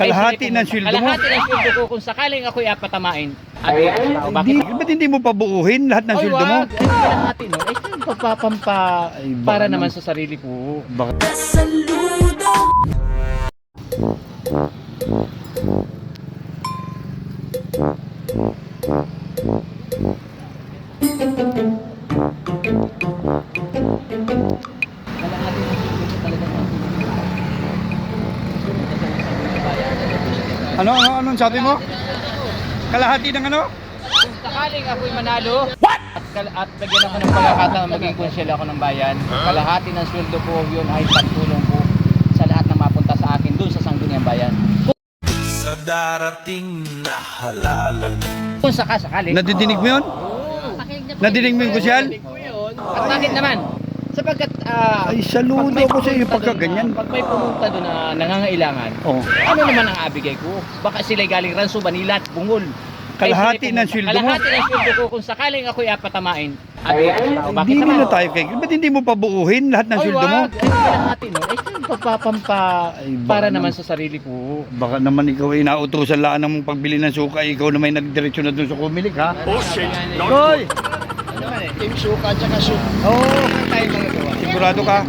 Kalahati ng sweldo mo? Kalahati ng sweldo ko kung sakaling ako'y apatamain. At bakit? Hindi, ba't hindi mo pabuuhin lahat ng sweldo mo? wag. Ay, kalahati nun. Ay, saan pagpapampa Ay, baka para naman. naman sa sarili ko. Baka Kalahati Ano, ano, anong sabi mo? Kalahati ng ano? Kung sakaling ako'y manalo, at, kal- at bigyan ako ng pagkakataon maging konsyel ako ng bayan, kalahati ng sweldo ko yun ay pagtulong ko sa lahat ng mapunta sa akin doon sa Sangguniang Bayan. Sa darating na halalan Kung sakasakali. Nadidinig mo yun? Nadidinig mo yung kusyal? At bakit naman? Sapagkat, ah, Ay, saludo pag may ko sa iyo pumunta pagka doon na- ganyan. Pag may pumunta doon na nangangailangan, Oh. ano naman ang abigay ko? Baka sila'y galing Ranso, Manila at Bungol. Ay, Kalahati sila'y ng pumunta- sweldo mo? Kalahati ng sweldo ko kung sakaling ako'y apatamain. At Hindi na tayo kay. Ba't hindi mo pabuuhin lahat ng Ay, sweldo mo? Ay, kalahati nun. Ay, saan pagpapampa Ay, baka para naman. naman sa sarili ko. Baka naman ikaw ay nautusan laan ng pagbili ng suka, ikaw na may nagdiretso na doon sa kumilik ha? Oh shit, Hoy! Ano naman eh? Team Suka at saka Suka Oo, magagawa. Sigurado ka.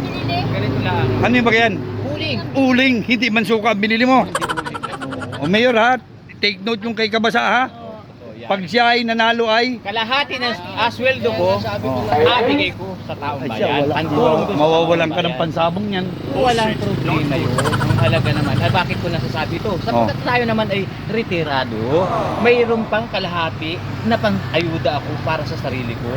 Ganito lang. Ano yung bagyan? Huling. Uling, hindi man suka ang binili mo. O mayor ha, take note yung kay Kabasa ha. Pag siya ay nanalo ay, Kalahati ng asweldo ko, abigay ko sa taong ay siya, bayan. ko sa mawawalan ka ng pansabong yan. Walang problema yun. Ang halaga naman. Ay, bakit ko nasasabi ito? Sapagkat Oh. tayo naman ay retirado, mayroon pang kalahati na pang-ayuda ako para sa sarili ko.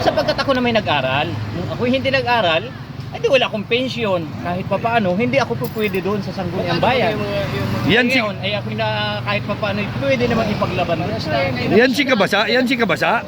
Sapagkat ako na may nag-aral. Kung ako hindi nag-aral, ay di wala akong pensyon. Kahit pa paano, hindi ako po pwede doon sa Sangguniang Bayan. Yan si, ngayon, ay ako na kahit pa paano, pwede naman ipaglaban. yan si Kabasa, yan si Kabasa.